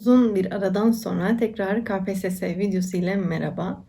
Uzun bir aradan sonra tekrar KPSS videosu ile merhaba.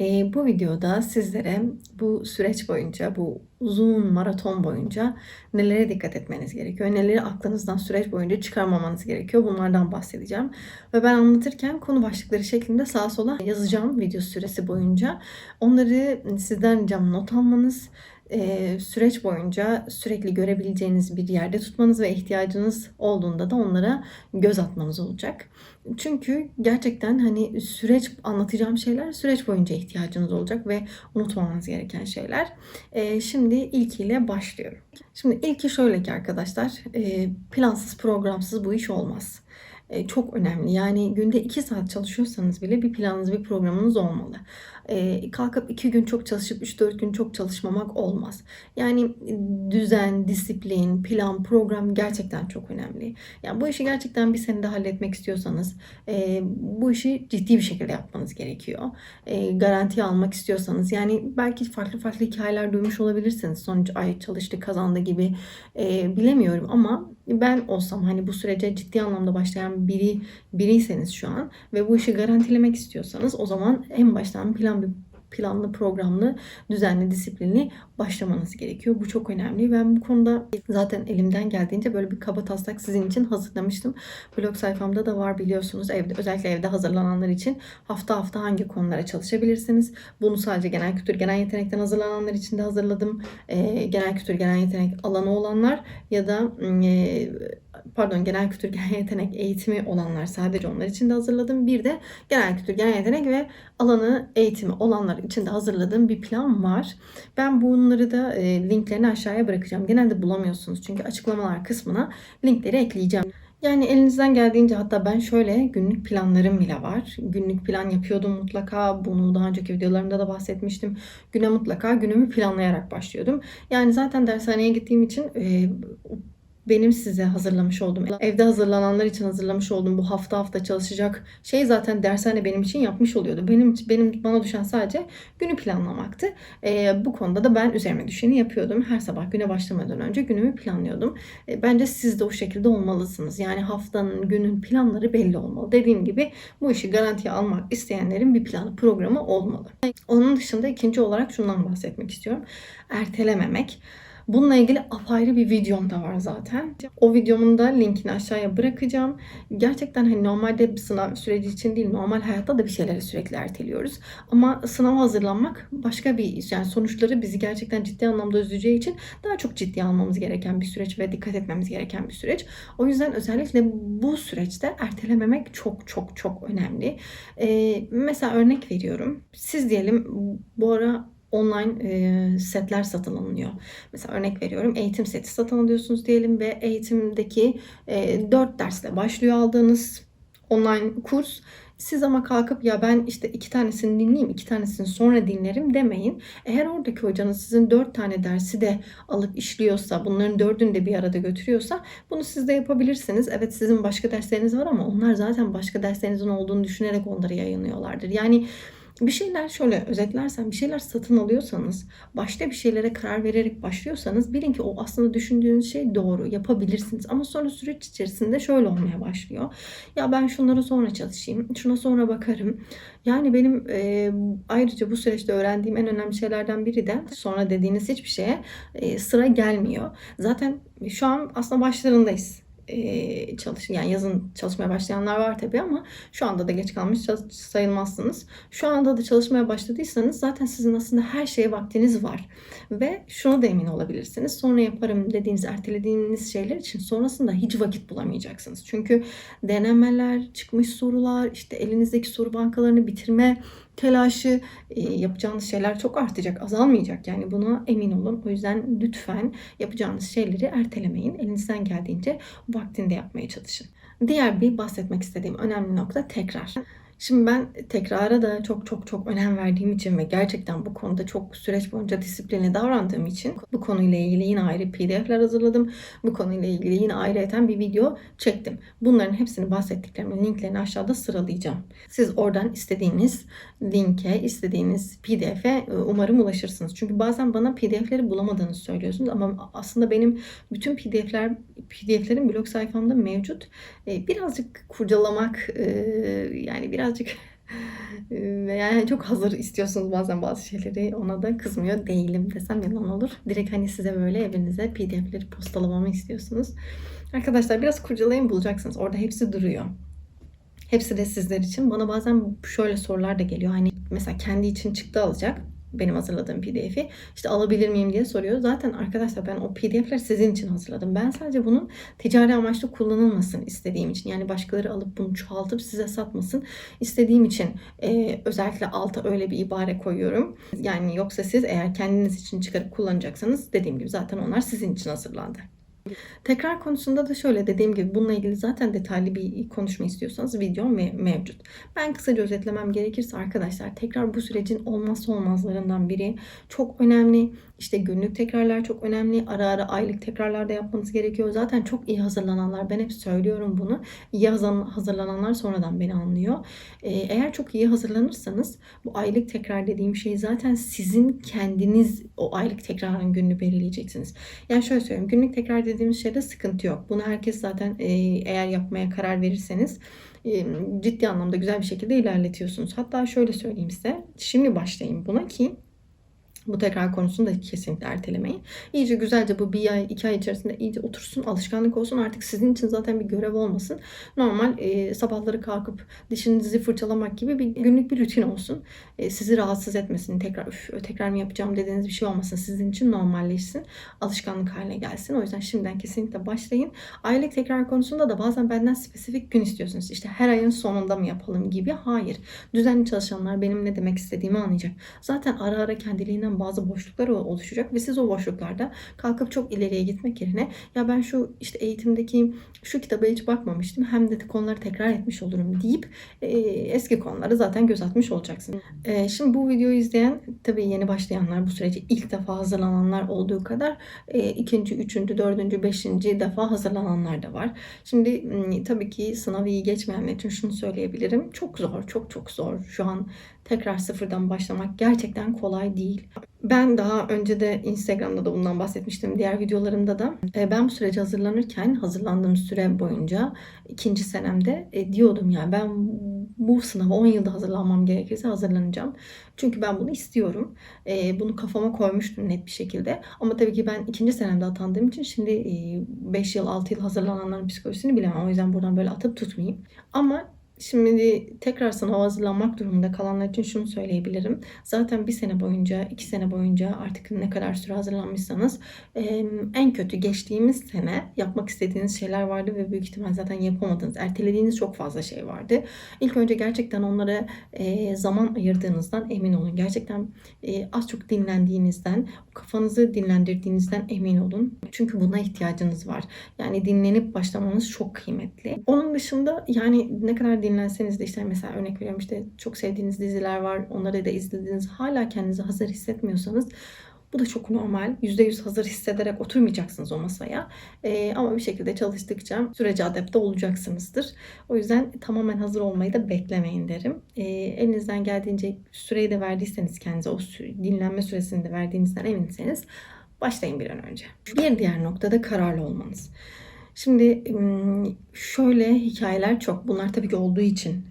Ee, bu videoda sizlere bu süreç boyunca, bu uzun maraton boyunca nelere dikkat etmeniz gerekiyor, neleri aklınızdan süreç boyunca çıkarmamanız gerekiyor bunlardan bahsedeceğim. Ve ben anlatırken konu başlıkları şeklinde sağa sola yazacağım video süresi boyunca. Onları sizden ricam not almanız, e, süreç boyunca sürekli görebileceğiniz bir yerde tutmanız ve ihtiyacınız olduğunda da onlara göz atmanız olacak. Çünkü gerçekten hani süreç anlatacağım şeyler süreç boyunca ihtiyacınız olacak ve unutmamanız gereken şeyler. E, şimdi ilkiyle başlıyorum. Şimdi ilki şöyle ki arkadaşlar e, plansız programsız bu iş olmaz çok önemli. Yani günde 2 saat çalışıyorsanız bile bir planınız, bir programınız olmalı. E, kalkıp 2 gün çok çalışıp 3-4 gün çok çalışmamak olmaz. Yani düzen, disiplin, plan, program gerçekten çok önemli. Yani bu işi gerçekten bir senede halletmek istiyorsanız e, bu işi ciddi bir şekilde yapmanız gerekiyor. E, garantiye almak istiyorsanız yani belki farklı farklı hikayeler duymuş olabilirsiniz. Sonuç ay çalıştı kazandı gibi e, bilemiyorum ama ben olsam hani bu sürece ciddi anlamda başlayan biri biriyseniz şu an ve bu işi garantilemek istiyorsanız o zaman en baştan plan bir planlı, programlı, düzenli, disiplinli başlamanız gerekiyor. Bu çok önemli. Ben bu konuda zaten elimden geldiğince böyle bir kaba taslak sizin için hazırlamıştım. Blog sayfamda da var biliyorsunuz. Evde özellikle evde hazırlananlar için hafta hafta hangi konulara çalışabilirsiniz. Bunu sadece genel kültür, genel yetenekten hazırlananlar için de hazırladım. E, genel kültür, genel yetenek alanı olanlar ya da e, pardon genel kültür genel yetenek eğitimi olanlar sadece onlar için de hazırladım. Bir de genel kültür genel yetenek ve alanı eğitimi olanlar için de hazırladığım bir plan var. Ben bunları da e, linklerini aşağıya bırakacağım. Genelde bulamıyorsunuz çünkü açıklamalar kısmına linkleri ekleyeceğim. Yani elinizden geldiğince hatta ben şöyle günlük planlarım bile var. Günlük plan yapıyordum mutlaka. Bunu daha önceki videolarımda da bahsetmiştim. Güne mutlaka günümü planlayarak başlıyordum. Yani zaten dershaneye gittiğim için e, benim size hazırlamış olduğum, evde hazırlananlar için hazırlamış olduğum bu hafta hafta çalışacak şey zaten dershane benim için yapmış oluyordu. Benim benim bana düşen sadece günü planlamaktı. E, bu konuda da ben üzerime düşeni yapıyordum. Her sabah güne başlamadan önce günümü planlıyordum. E, bence siz de o şekilde olmalısınız. Yani haftanın, günün planları belli olmalı. Dediğim gibi bu işi garantiye almak isteyenlerin bir planı, programı olmalı. Onun dışında ikinci olarak şundan bahsetmek istiyorum. Ertelememek. Bununla ilgili apayrı bir videom da var zaten. O videomun da linkini aşağıya bırakacağım. Gerçekten hani normalde sınav süreci için değil normal hayatta da bir şeyleri sürekli erteliyoruz. Ama sınava hazırlanmak başka bir iş. Yani sonuçları bizi gerçekten ciddi anlamda üzeceği için daha çok ciddi almamız gereken bir süreç ve dikkat etmemiz gereken bir süreç. O yüzden özellikle bu süreçte ertelememek çok çok çok önemli. Ee, mesela örnek veriyorum. Siz diyelim bu ara online e, setler satın alınıyor. Mesela örnek veriyorum eğitim seti satın alıyorsunuz diyelim ve eğitimdeki e, 4 dersle başlıyor aldığınız online kurs. Siz ama kalkıp ya ben işte iki tanesini dinleyeyim, iki tanesini sonra dinlerim demeyin. Eğer oradaki hocanız sizin dört tane dersi de alıp işliyorsa, bunların dördünü de bir arada götürüyorsa bunu siz de yapabilirsiniz. Evet sizin başka dersleriniz var ama onlar zaten başka derslerinizin olduğunu düşünerek onları yayınlıyorlardır. Yani bir şeyler şöyle özetlersem bir şeyler satın alıyorsanız başta bir şeylere karar vererek başlıyorsanız bilin ki o aslında düşündüğünüz şey doğru yapabilirsiniz. Ama sonra süreç içerisinde şöyle olmaya başlıyor. Ya ben şunlara sonra çalışayım şuna sonra bakarım. Yani benim e, ayrıca bu süreçte öğrendiğim en önemli şeylerden biri de sonra dediğiniz hiçbir şeye e, sıra gelmiyor. Zaten şu an aslında başlarındayız e, çalış yani yazın çalışmaya başlayanlar var tabii ama şu anda da geç kalmış sayılmazsınız. Şu anda da çalışmaya başladıysanız zaten sizin aslında her şeye vaktiniz var. Ve şunu da emin olabilirsiniz. Sonra yaparım dediğiniz, ertelediğiniz şeyler için sonrasında hiç vakit bulamayacaksınız. Çünkü denemeler, çıkmış sorular, işte elinizdeki soru bankalarını bitirme telaşı, e, yapacağınız şeyler çok artacak, azalmayacak. Yani buna emin olun. O yüzden lütfen yapacağınız şeyleri ertelemeyin. Elinizden geldiğince vaktinde yapmaya çalışın. Diğer bir bahsetmek istediğim önemli nokta tekrar. Şimdi ben tekrara da çok çok çok önem verdiğim için ve gerçekten bu konuda çok süreç boyunca disiplinli davrandığım için bu konuyla ilgili yine ayrı pdf'ler hazırladım. Bu konuyla ilgili yine ayrıyeten bir video çektim. Bunların hepsini bahsettiklerimin linklerini aşağıda sıralayacağım. Siz oradan istediğiniz linke, istediğiniz pdf'e e, umarım ulaşırsınız. Çünkü bazen bana pdf'leri bulamadığınızı söylüyorsunuz ama aslında benim bütün pdf'ler pdf'lerim blog sayfamda mevcut. E, birazcık kurcalamak e, yani birazcık yani çok hazır istiyorsunuz bazen bazı şeyleri ona da kızmıyor değilim desem yalan olur. Direkt hani size böyle evinize pdf'leri postalamamı istiyorsunuz. Arkadaşlar biraz kurcalayın bulacaksınız. Orada hepsi duruyor. Hepsi de sizler için. Bana bazen şöyle sorular da geliyor. Hani mesela kendi için çıktı alacak benim hazırladığım pdf'i işte alabilir miyim diye soruyor. Zaten arkadaşlar ben o pdf'ler sizin için hazırladım. Ben sadece bunun ticari amaçlı kullanılmasın istediğim için. Yani başkaları alıp bunu çoğaltıp size satmasın istediğim için e, özellikle alta öyle bir ibare koyuyorum. Yani yoksa siz eğer kendiniz için çıkarıp kullanacaksanız dediğim gibi zaten onlar sizin için hazırlandı. Tekrar konusunda da şöyle dediğim gibi bununla ilgili zaten detaylı bir konuşma istiyorsanız videom mevcut. Ben kısaca özetlemem gerekirse arkadaşlar tekrar bu sürecin olmazsa olmazlarından biri. Çok önemli. İşte günlük tekrarlar çok önemli. Ara ara aylık tekrarlar da yapmanız gerekiyor. Zaten çok iyi hazırlananlar ben hep söylüyorum bunu. İyi hazırlananlar sonradan beni anlıyor. Ee, eğer çok iyi hazırlanırsanız bu aylık tekrar dediğim şey zaten sizin kendiniz o aylık tekrarın gününü belirleyeceksiniz. Yani şöyle söyleyeyim. Günlük tekrar dediğimiz şeyde sıkıntı yok. Bunu herkes zaten e, eğer yapmaya karar verirseniz e, ciddi anlamda güzel bir şekilde ilerletiyorsunuz. Hatta şöyle söyleyeyim size. Şimdi başlayayım buna ki bu tekrar konusunu da kesinlikle ertelemeyin. İyice güzelce bu bir ay, iki ay içerisinde iyice otursun, alışkanlık olsun. Artık sizin için zaten bir görev olmasın. Normal e, sabahları kalkıp dişinizi fırçalamak gibi bir günlük bir rutin olsun. E, sizi rahatsız etmesin. Tekrar üf, tekrar mı yapacağım dediğiniz bir şey olmasın. Sizin için normalleşsin. Alışkanlık haline gelsin. O yüzden şimdiden kesinlikle başlayın. Aylık tekrar konusunda da bazen benden spesifik gün istiyorsunuz. İşte her ayın sonunda mı yapalım gibi. Hayır. Düzenli çalışanlar benim ne demek istediğimi anlayacak. Zaten ara ara kendiliğinden bazı boşluklar oluşacak ve siz o boşluklarda kalkıp çok ileriye gitmek yerine ya ben şu işte eğitimdeki şu kitaba hiç bakmamıştım hem de konuları tekrar etmiş olurum deyip e, eski konuları zaten göz atmış olacaksın. E, şimdi bu videoyu izleyen tabii yeni başlayanlar bu süreci ilk defa hazırlananlar olduğu kadar e, ikinci, üçüncü, dördüncü, beşinci defa hazırlananlar da var. Şimdi tabii ki sınavı iyi geçmeyenler için şunu söyleyebilirim. Çok zor, çok çok zor. Şu an tekrar sıfırdan başlamak gerçekten kolay değil. Ben daha önce de Instagram'da da bundan bahsetmiştim. Diğer videolarımda da. E, ben bu sürece hazırlanırken hazırlandığım süre boyunca ikinci senemde e, diyordum yani ben bu sınava 10 yılda hazırlanmam gerekirse hazırlanacağım. Çünkü ben bunu istiyorum. E, bunu kafama koymuştum net bir şekilde. Ama tabii ki ben ikinci senemde atandığım için şimdi 5 yıl 6 yıl hazırlananların psikolojisini bilemem. O yüzden buradan böyle atıp tutmayayım. Ama Şimdi tekrar sınava hazırlanmak durumunda kalanlar için şunu söyleyebilirim. Zaten bir sene boyunca, iki sene boyunca artık ne kadar süre hazırlanmışsanız en kötü geçtiğimiz sene yapmak istediğiniz şeyler vardı ve büyük ihtimal zaten yapamadınız. Ertelediğiniz çok fazla şey vardı. İlk önce gerçekten onlara zaman ayırdığınızdan emin olun. Gerçekten az çok dinlendiğinizden, kafanızı dinlendirdiğinizden emin olun. Çünkü buna ihtiyacınız var. Yani dinlenip başlamanız çok kıymetli. Onun dışında yani ne kadar dinlenseniz de işte mesela örnek veriyorum işte çok sevdiğiniz diziler var. Onları da izlediğiniz hala kendinizi hazır hissetmiyorsanız bu da çok normal. %100 hazır hissederek oturmayacaksınız o masaya. Ee, ama bir şekilde çalıştıkça sürece adapte olacaksınızdır. O yüzden tamamen hazır olmayı da beklemeyin derim. Ee, elinizden geldiğince süreyi de verdiyseniz kendinize o dinlenme süresini de verdiğinizden eminseniz başlayın bir an önce. Bir diğer noktada kararlı olmanız. Şimdi şöyle hikayeler çok. Bunlar tabii ki olduğu için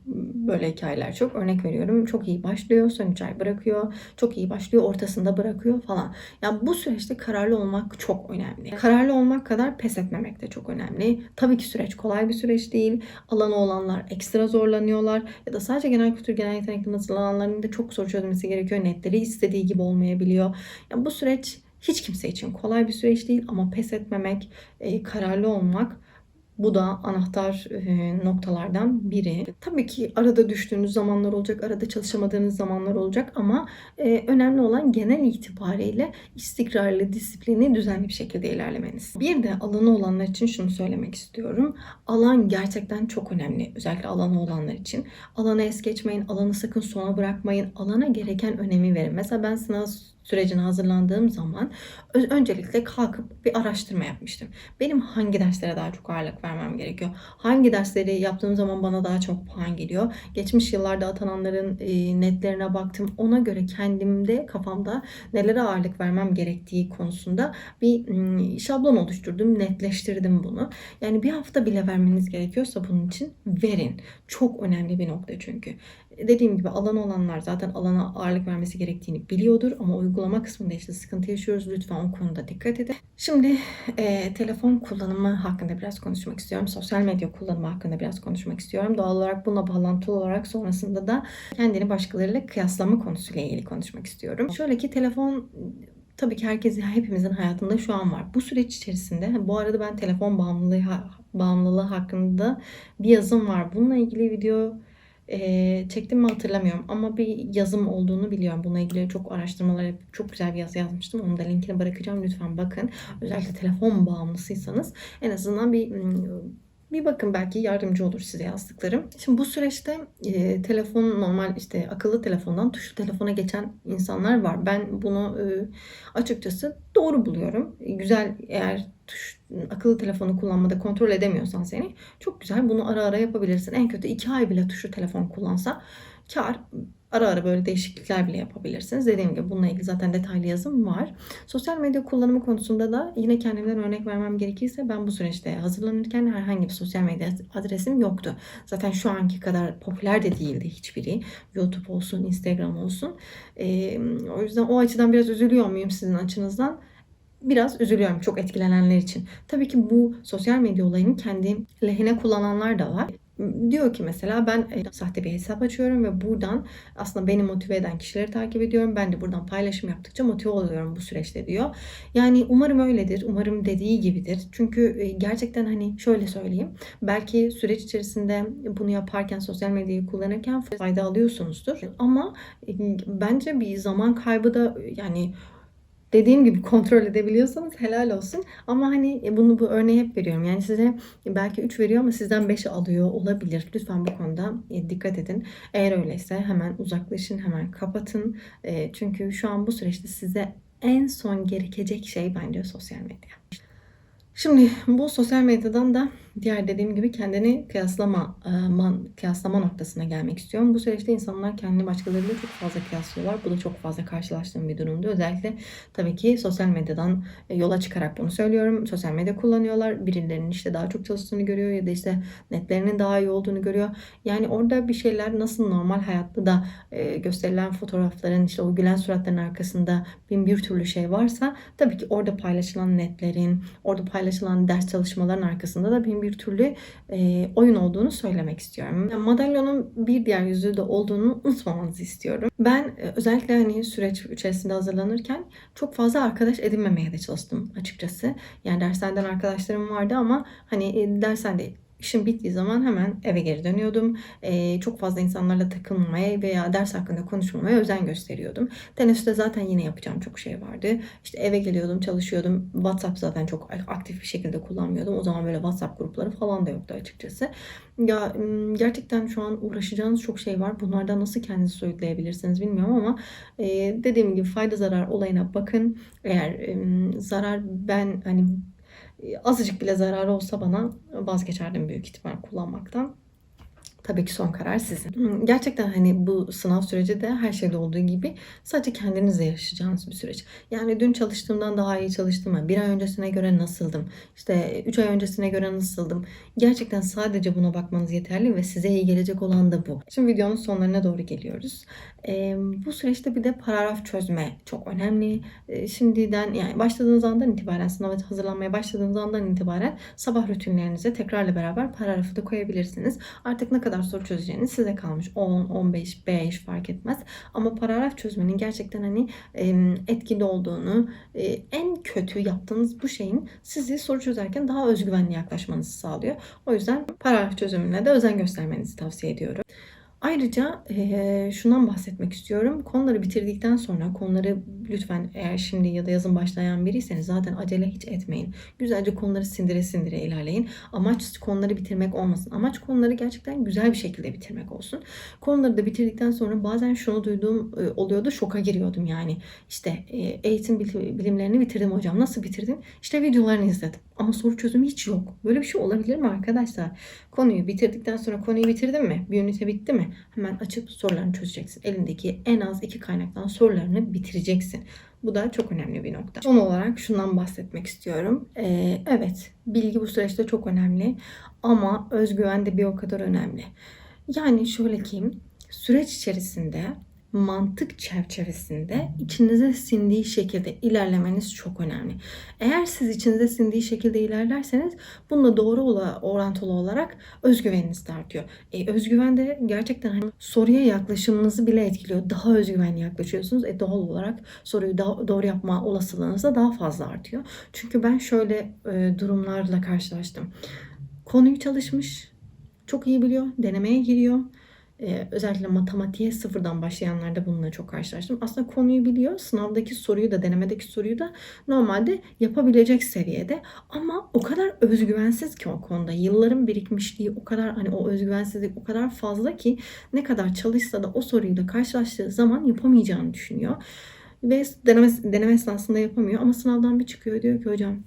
böyle hikayeler çok. Örnek veriyorum. Çok iyi başlıyor. Son 3 ay bırakıyor. Çok iyi başlıyor. Ortasında bırakıyor falan. Yani bu süreçte kararlı olmak çok önemli. Kararlı olmak kadar pes etmemek de çok önemli. Tabii ki süreç kolay bir süreç değil. Alanı olanlar ekstra zorlanıyorlar. Ya da sadece genel kültür, genel yetenekli hazırlananların da çok zor çözmesi gerekiyor. Netleri istediği gibi olmayabiliyor. Yani bu süreç hiç kimse için kolay bir süreç değil ama pes etmemek, e, kararlı olmak Bu da anahtar e, noktalardan biri. Tabii ki arada düştüğünüz zamanlar olacak, arada çalışamadığınız zamanlar olacak ama e, önemli olan genel itibariyle istikrarlı, disiplini, düzenli bir şekilde ilerlemeniz. Bir de alanı olanlar için şunu söylemek istiyorum. Alan gerçekten çok önemli. Özellikle alanı olanlar için. Alanı es geçmeyin, alanı sakın sona bırakmayın. Alana gereken önemi verin. Mesela ben sınav sürecine hazırlandığım zaman öncelikle kalkıp bir araştırma yapmıştım. Benim hangi derslere daha çok ağırlık vermem gerekiyor? Hangi dersleri yaptığım zaman bana daha çok puan geliyor? Geçmiş yıllarda atananların e, netlerine baktım. Ona göre kendimde kafamda nelere ağırlık vermem gerektiği konusunda bir şablon oluşturdum, netleştirdim bunu. Yani bir hafta bile vermeniz gerekiyorsa bunun için verin. Çok önemli bir nokta çünkü. Dediğim gibi alan olanlar zaten alana ağırlık vermesi gerektiğini biliyordur ama uygulama kısmında işte sıkıntı yaşıyoruz. Lütfen o konuda dikkat edin. Şimdi e, telefon kullanımı hakkında biraz konuşmak istiyorum. Sosyal medya kullanımı hakkında biraz konuşmak istiyorum. Doğal olarak bununla bağlantılı olarak sonrasında da kendini başkalarıyla kıyaslama konusuyla ilgili konuşmak istiyorum. Şöyle ki telefon tabii ki herkesin, hepimizin hayatında şu an var. Bu süreç içerisinde, bu arada ben telefon bağımlılığı, bağımlılığı hakkında bir yazım var. Bununla ilgili video e, çektim mi hatırlamıyorum ama bir yazım olduğunu biliyorum. Bununla ilgili çok araştırmalar yapıp çok güzel bir yazı yazmıştım. Onun da linkini bırakacağım. Lütfen bakın. Özellikle telefon bağımlısıysanız en azından bir bir bakın belki yardımcı olur size yazdıklarım. Şimdi bu süreçte e, telefon normal işte akıllı telefondan tuşlu telefona geçen insanlar var. Ben bunu e, açıkçası doğru buluyorum. Güzel eğer tuş, akıllı telefonu kullanmada kontrol edemiyorsan seni çok güzel bunu ara ara yapabilirsin. En kötü iki ay bile tuşlu telefon kullansa kar Ara ara böyle değişiklikler bile yapabilirsiniz. Dediğim gibi bununla ilgili zaten detaylı yazım var. Sosyal medya kullanımı konusunda da yine kendimden örnek vermem gerekirse ben bu süreçte hazırlanırken herhangi bir sosyal medya adresim yoktu. Zaten şu anki kadar popüler de değildi hiçbiri. YouTube olsun, Instagram olsun. Ee, o yüzden o açıdan biraz üzülüyor muyum sizin açınızdan? biraz üzülüyorum çok etkilenenler için. Tabii ki bu sosyal medya olayını kendi lehine kullananlar da var diyor ki mesela ben e, sahte bir hesap açıyorum ve buradan aslında beni motive eden kişileri takip ediyorum. Ben de buradan paylaşım yaptıkça motive oluyorum bu süreçte diyor. Yani umarım öyledir. Umarım dediği gibidir. Çünkü e, gerçekten hani şöyle söyleyeyim. Belki süreç içerisinde bunu yaparken sosyal medyayı kullanırken fayda alıyorsunuzdur. Ama e, bence bir zaman kaybı da yani dediğim gibi kontrol edebiliyorsanız helal olsun. Ama hani e, bunu bu örneği hep veriyorum. Yani size belki 3 veriyor ama sizden 5'i alıyor olabilir. Lütfen bu konuda e, dikkat edin. Eğer öyleyse hemen uzaklaşın, hemen kapatın. E, çünkü şu an bu süreçte size en son gerekecek şey bence sosyal medya. Şimdi bu sosyal medyadan da diğer dediğim gibi kendini kıyaslama e, man, kıyaslama noktasına gelmek istiyorum. Bu süreçte insanlar kendini başkalarıyla çok fazla kıyaslıyorlar. Bu da çok fazla karşılaştığım bir durumdu. Özellikle tabii ki sosyal medyadan e, yola çıkarak bunu söylüyorum. Sosyal medya kullanıyorlar. Birilerinin işte daha çok çalıştığını görüyor ya da işte netlerinin daha iyi olduğunu görüyor. Yani orada bir şeyler nasıl normal hayatta da e, gösterilen fotoğrafların işte o gülen suratların arkasında bin bir türlü şey varsa tabii ki orada paylaşılan netlerin, orada paylaşılan ders çalışmaların arkasında da bin bir türlü e, oyun olduğunu söylemek istiyorum. Madalyonun bir diğer yüzü de olduğunu unutmamanızı istiyorum. Ben e, özellikle hani süreç içerisinde hazırlanırken çok fazla arkadaş edinmemeye de çalıştım açıkçası. Yani derslerden arkadaşlarım vardı ama hani e, dershanede İşim bittiği zaman hemen eve geri dönüyordum. Ee, çok fazla insanlarla takılmamaya veya ders hakkında konuşmamaya özen gösteriyordum. Teneffüste zaten yine yapacağım çok şey vardı. İşte eve geliyordum, çalışıyordum. WhatsApp zaten çok aktif bir şekilde kullanmıyordum. O zaman böyle WhatsApp grupları falan da yoktu açıkçası. Ya gerçekten şu an uğraşacağınız çok şey var. Bunlardan nasıl kendinizi soyutlayabilirsiniz bilmiyorum ama e, dediğim gibi fayda zarar olayına bakın. Eğer e, zarar ben hani azıcık bile zararı olsa bana vazgeçerdim büyük ihtimal kullanmaktan. Tabii ki son karar sizin. Gerçekten hani bu sınav süreci de her şeyde olduğu gibi sadece kendinizle yaşayacağınız bir süreç. Yani dün çalıştığımdan daha iyi çalıştım mı? Bir ay öncesine göre nasıldım? İşte üç ay öncesine göre nasıldım? Gerçekten sadece buna bakmanız yeterli ve size iyi gelecek olan da bu. Şimdi videonun sonlarına doğru geliyoruz. Ee, bu süreçte bir de paragraf çözme çok önemli. Ee, şimdiden yani başladığınız andan itibaren sınava hazırlanmaya başladığınız andan itibaren sabah rutinlerinize tekrarla beraber paragrafı da koyabilirsiniz. Artık ne kadar kadar soru çözeceğiniz size kalmış. 10, 15, 5 fark etmez. Ama paragraf çözmenin gerçekten hani etkili olduğunu, en kötü yaptığınız bu şeyin sizi soru çözerken daha özgüvenli yaklaşmanızı sağlıyor. O yüzden paragraf çözümüne de özen göstermenizi tavsiye ediyorum. Ayrıca eee, şundan bahsetmek istiyorum. Konuları bitirdikten sonra konuları lütfen eğer şimdi ya da yazın başlayan biriyseniz zaten acele hiç etmeyin. Güzelce konuları sindire sindire ilerleyin. Amaç konuları bitirmek olmasın. Amaç konuları gerçekten güzel bir şekilde bitirmek olsun. Konuları da bitirdikten sonra bazen şunu duyduğum e, oluyordu. Şoka giriyordum yani. İşte e, eğitim bil- bilimlerini bitirdim hocam. Nasıl bitirdin? İşte videolarını izledim. Ama soru çözümü hiç yok. Böyle bir şey olabilir mi arkadaşlar? Konuyu bitirdikten sonra konuyu bitirdin mi? Bir ünite bitti mi? Hemen açıp sorularını çözeceksin. Elindeki en az iki kaynaktan sorularını bitireceksin. Bu da çok önemli bir nokta. Son olarak şundan bahsetmek istiyorum. Ee, evet, bilgi bu süreçte çok önemli ama özgüven de bir o kadar önemli. Yani şöyle ki süreç içerisinde mantık çerçevesinde içinize sindiği şekilde ilerlemeniz çok önemli. Eğer siz içinize sindiği şekilde ilerlerseniz bununla doğru orantılı olarak özgüveniniz de artıyor. E, özgüven de gerçekten hani soruya yaklaşımınızı bile etkiliyor. Daha özgüvenli yaklaşıyorsunuz. E, doğal olarak soruyu da- doğru yapma olasılığınız da daha fazla artıyor. Çünkü ben şöyle e, durumlarla karşılaştım. Konuyu çalışmış, çok iyi biliyor, denemeye giriyor. Ee, özellikle matematiğe sıfırdan başlayanlarda bununla çok karşılaştım. Aslında konuyu biliyor. Sınavdaki soruyu da denemedeki soruyu da normalde yapabilecek seviyede. Ama o kadar özgüvensiz ki o konuda. Yılların birikmişliği o kadar hani o özgüvensizlik o kadar fazla ki ne kadar çalışsa da o soruyla karşılaştığı zaman yapamayacağını düşünüyor. Ve deneme, deneme esnasında yapamıyor. Ama sınavdan bir çıkıyor diyor ki hocam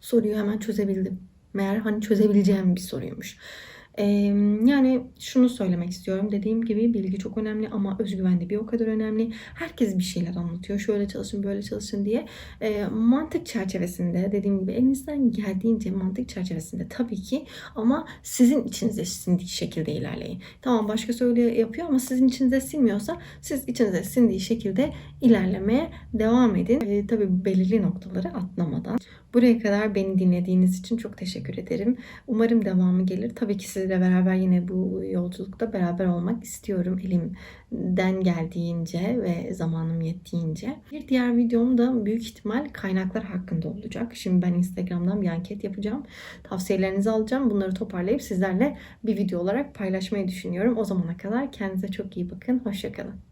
soruyu hemen çözebildim. Meğer hani çözebileceğim bir soruymuş. Yani şunu söylemek istiyorum. Dediğim gibi bilgi çok önemli ama özgüven de bir o kadar önemli. Herkes bir şeyler anlatıyor. Şöyle çalışın, böyle çalışın diye. Mantık çerçevesinde dediğim gibi elinizden geldiğince mantık çerçevesinde tabii ki ama sizin içinize sindiği şekilde ilerleyin. Tamam başkası öyle yapıyor ama sizin içinize sinmiyorsa siz içinize sindiği şekilde ilerlemeye devam edin. Tabii belirli noktaları atlamadan. Buraya kadar beni dinlediğiniz için çok teşekkür ederim. Umarım devamı gelir. Tabii ki sizle beraber yine bu yolculukta beraber olmak istiyorum elimden geldiğince ve zamanım yettiğince. Bir diğer videom da büyük ihtimal kaynaklar hakkında olacak. Şimdi ben Instagram'dan bir anket yapacağım. Tavsiyelerinizi alacağım. Bunları toparlayıp sizlerle bir video olarak paylaşmayı düşünüyorum. O zamana kadar kendinize çok iyi bakın. Hoşçakalın.